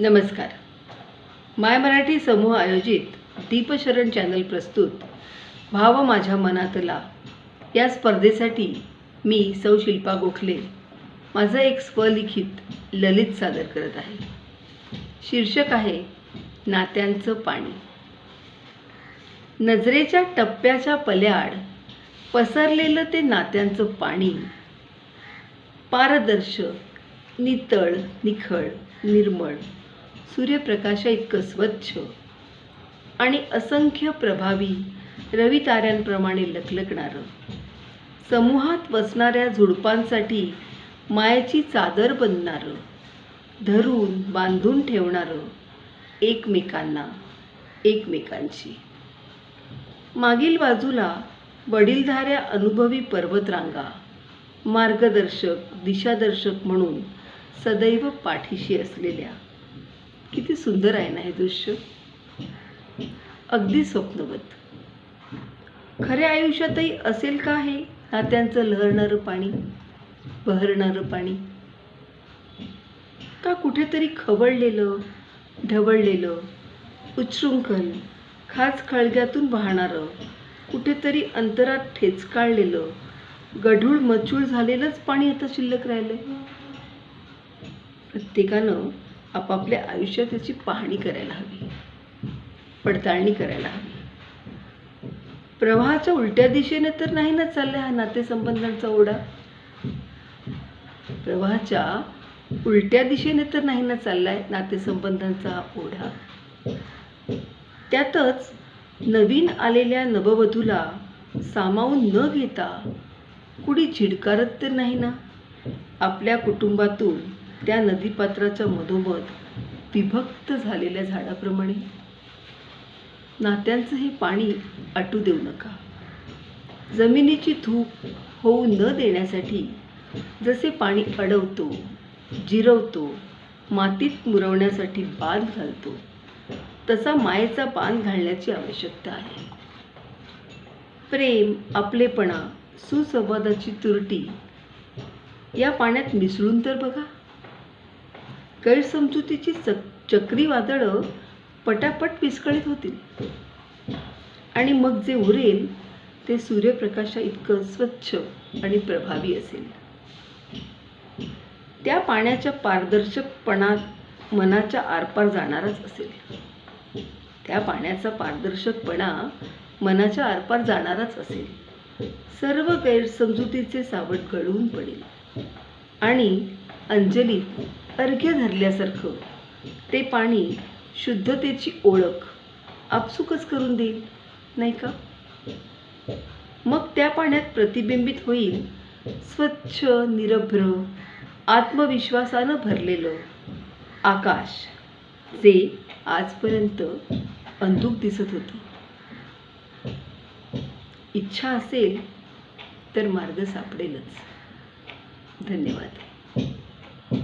नमस्कार. माय मराठी समूह आयोजित दीपशरण चॅनल प्रस्तुत भाव माझ्या मनातला. या स्पर्धेसाठी मी सौ शिल्पा गोखले. माझं एक स्वलिखित ललित सादर करत आहे. शीर्षक आहे नात्यांचं पाणी. नजरेच्या टप्प्याच्या पल्याड पसरलेलं ते नात्यांचं पाणी. पारदर्शक नितळ निखळ निर्मळ. सूर्यप्रकाशा इतकं स्वच्छ आणि असंख्य प्रभावी रविताऱ्यांप्रमाणे लखलकणारं समूहात वसणाऱ्या झुडपांसाठी मायेची चादर बनणारं धरून बांधून ठेवणारं एकमेकांना एकमेकांशी. मागील बाजूला वडीलधाऱ्या अनुभवी पर्वतरांगा मार्गदर्शक दिशादर्शक म्हणून सदैव पाठीशी असलेल्या किती सुंदर आहे ना हे दृश्य. अगदी स्वप्नवत. खऱ्या आयुष्यातही असेल का हे? नात्यांचं लहरणारं पाणी बहरणारं पाणी. का कुठेतरी खवळलेलं ढवळलेलं उच्छृंखल खाच खळग्यातून वाहणारं कुठेतरी अंतरात ठेचकाळलेलं गढूळ मचूळ झालेलंच पाणी आता शिल्लक राहिलंय? प्रत्येकानं आपापल्या आयुष्यात त्याची पाहणी करायला हवी. पडताळणी करायला हवी. प्रवाहाच्या उलट्या दिशेने तर नाही ना चाललाय हा नातेसंबंधांचा ओढा. प्रवाहाच्या उलट्या दिशेने तर नाही ना चाललाय नातेसंबंधांचा हा ओढा. त्यातच नवीन आलेल्या नववधूला सामावून न घेता कुणी झिडकारत तर नाही ना? आपल्या कुटुंबातून त्या नदीपात्राच्या मधोमध विभक्त झालेल्या झाडाप्रमाणे. नात्यांचं हे पाणी आटू देऊ नका. जमिनीची धूप होऊ न देण्यासाठी जसे पाणी अडवतो जिरवतो मातीत मुरवण्यासाठी बांध घालतो तसा मायेचा बांध घालण्याची आवश्यकता आहे. प्रेम आपलेपणा सुसंवादाची तुरटी या पाण्यात मिसळून तर बघा. गैरसमजुतीची चक चक्रीवादळं पटापट विस्कळीत होतील. आणि मग जे उरेल ते सूर्यप्रकाशा इतकं स्वच्छ आणि प्रभावी असेल. त्या पाण्याच्या पारदर्शकपणात मनाच्या आरपार जाणारच असेल. त्या पाण्याचा पारदर्शकपणा मनाच्या आरपार जाणारच असेल. सर्व गैरसमजुतीचे सावट गळून पडेल. आणि अंजली अर्घ्य धरल्यासारखं. ते पाणी शुद्धतेची ओळख आपसुकच करून देईल नाही का? मग त्या पाण्यात प्रतिबिंबित होईल स्वच्छ निरभ्र आत्मविश्वासानं भरलेलं आकाश जे आजपर्यंत अंधुक दिसत होतं. इच्छा असेल तर मार्ग सापडेलच. धन्यवाद.